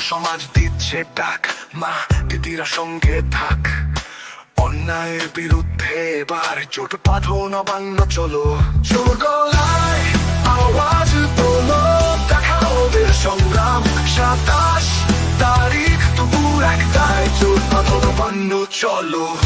সমাজ দিচ্ছে ডাক। মা, দিদিরা সঙ্গে থাক। অন্যায়ের বিরুদ্ধে এবার চোট বাঁধো নবান্ন, চলো। জোর আওয়াজ তোলো দেখাও সংগ্রাম সাতাশ তারিখ দুপুর একটাই চোট পাথর নবান্ন, চলো।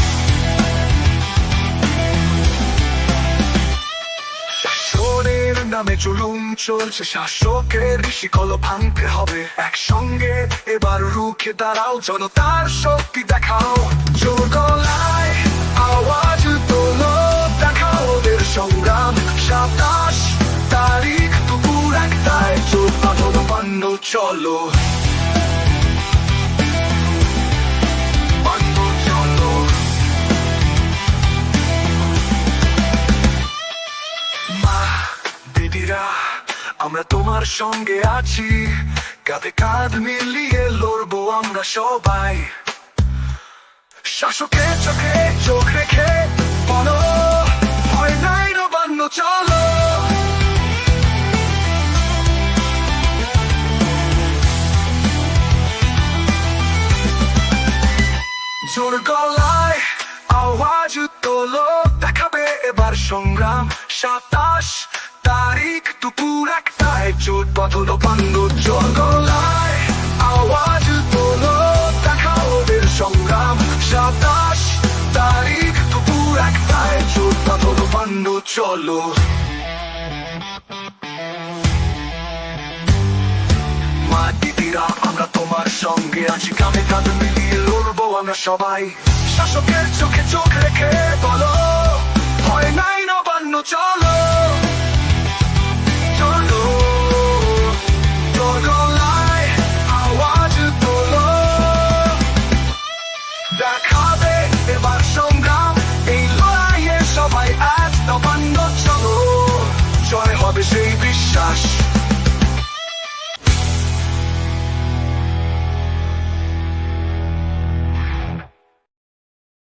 নামে জুলুম চলছে শাসকের শিকল ভাঙতে হবে। একসঙ্গে এবার রুখে দাঁড়াও জনতার শক্তি দেখাও। জোর গলায় আওয়াজ তোলো, দেখাও ওদের সংগ্রাম। সাতাশ তারিখ দুপুর একটায় চোখ পাঠন চলো। দিদিরা আমরা তোমার সঙ্গে আছি। কাঁধে কাঁধ মিলিয়ে লড়বো আমরা সবাই। শাসকের চোখে চোখ রেখে বলো, ভয় নাই নবান্ন, চলো। জোর গলায় আওয়াজ তোলো, দেখাবে এবার সংগ্রাম সাতাশ দুপুর একটায় চোট আওয়াজ দেখা ওদের সংগ্রাম। সাতাশ তারিখ চোট বন্ধ চলো। আমরা তোমার সঙ্গে আছি। কামে কাঁধ মিলিয়ে লড়বো আমরা সবাই। শাসকের চোখে চোখ লড়াইয়ে সবাই